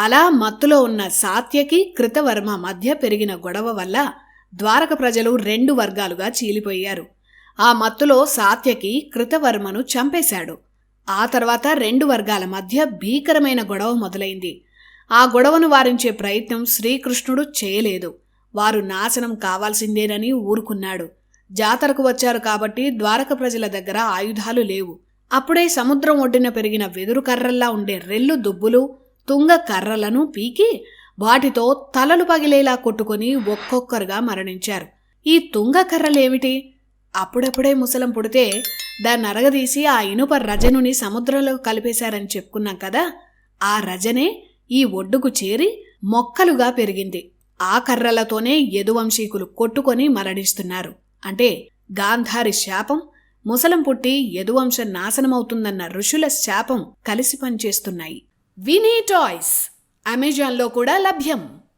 అలా మత్తులో ఉన్న సాత్యకి కృతవర్మ మధ్య పెరిగిన గొడవ వల్ల ద్వారక ప్రజలు రెండు వర్గాలుగా చీలిపోయారు. ఆ మత్తులో సాత్యకి కృతవర్మను చంపేశాడు. ఆ తర్వాత రెండు వర్గాల మధ్య భీకరమైన గొడవ మొదలైంది. ఆ గొడవను వారించే ప్రయత్నం శ్రీకృష్ణుడు చేయలేదు. వారు నాశనం కావాల్సిందేనని ఊరుకున్నాడు. జాతరకు వచ్చారు కాబట్టి ద్వారక ప్రజల దగ్గర ఆయుధాలు లేవు. అప్పుడే సముద్రం ఒడ్డున పెరిగిన వెదురు కర్రల్లా ఉండే రెల్లు దుబ్బులు తుంగ కర్రలను పీకి వాటితో తలలు పగిలేలా కొట్టుకొని ఒక్కొక్కరుగా మరణించారు. ఈ తుంగ కర్రలేమిటి? అప్పుడప్పుడే ముసలం పుడితే దాన్ని అరగదీసి ఆ ఇనుప రజనుని సముద్రంలో కలిపేశారని చెప్పుకున్నాం కదా? ఆ రజనే ఈ ఒడ్డుకు చేరి మొక్కలుగా పెరిగింది. ఆ కర్రలతోనే యదువంశీకులు కొట్టుకొని మరణిస్తున్నారు. అంటే గాంధారి శాపం ముసలం పుట్టి యదువంశం నాశనమవుతుందన్న ఋషుల శాపం కలిసి పనిచేస్తున్నాయి. వినీ టాయ్స్ అమెజాన్లో కూడా లభ్యం.